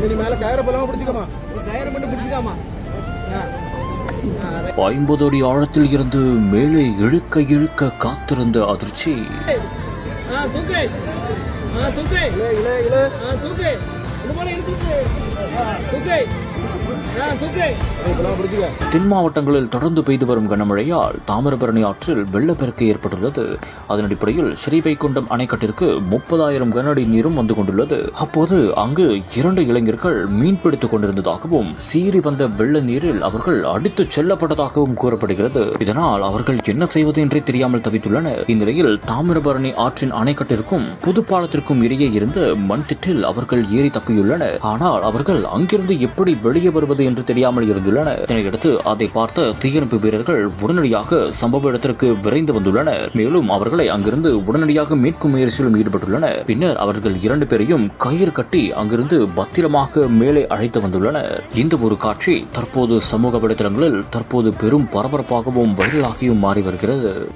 தம்பி நீ மேல கயிறை போலாம பிடிச்சிக்கமா. கயிறு மட்டும் பிடிச்சிக்காமா? ஐம்பது அடி ஆழத்தில் இருந்து மேலே இழுக்க இழுக்க காத்திருந்த அதிர்ச்சி. ஆ தூக்கு. தூக்கு. இல இல இல. ஆ தூக்கு. தென் மாவட்டங்களில் தொடர்ந்து பெய்து வரும் கனமழையால் தாமிரபரணி ஆற்றில் வெள்ளப்பெருக்கு ஏற்பட்டுள்ளது. அதன் அடிப்படையில் ஸ்ரீவைகுண்டம் அணைக்கட்டிற்கு முப்பதாயிரம் கனஅடி நீரும் வந்து கொண்டுள்ளது. அப்போது அங்கு இரண்டு இளைஞர்கள் மீன்பிடித்துக் கொண்டிருந்ததாகவும் சீறி வந்த வெள்ள நீரில் அவர்கள் அடித்துச் செல்லப்பட்டதாகவும் கூறப்படுகிறது. இதனால் அவர்கள் என்ன செய்வது என்றே தெரியாமல் தவித்துள்ளனர். இந்நிலையில் தாமிரபரணி ஆற்றின் அணைக்கட்டிற்கும் புதுப்பாலத்திற்கும் இடையே இருந்த மண் திட்டில் அவர்கள் ஏறி தப்பியுள்ளனர். ஆனால் அவர்கள் அங்கிருந்து எப்படி வெளியே வருவது என்று தெரியாமல் இருந்துள்ளனர். இதனையடுத்து அதை பார்த்த தீயணைப்பு வீரர்கள் உடனடியாக சம்பவ இடத்திற்கு விரைந்து வந்துள்ளனர். மேலும் அவர்களை அங்கிருந்து உடனடியாக மீட்கும் முயற்சியிலும் ஈடுபட்டுள்ளனர். பின்னர் அவர்கள் இரண்டு பேரையும் கயிறு கட்டி அங்கிருந்து பத்திரமாக மேலே அழைத்து வந்துள்ளனர். இந்த ஒரு காட்சி தற்போது சமூக வலைதளங்களில் தற்போது பெரும் பரபரப்பாகவும் வைரலாகியும் மாறி வருகிறது.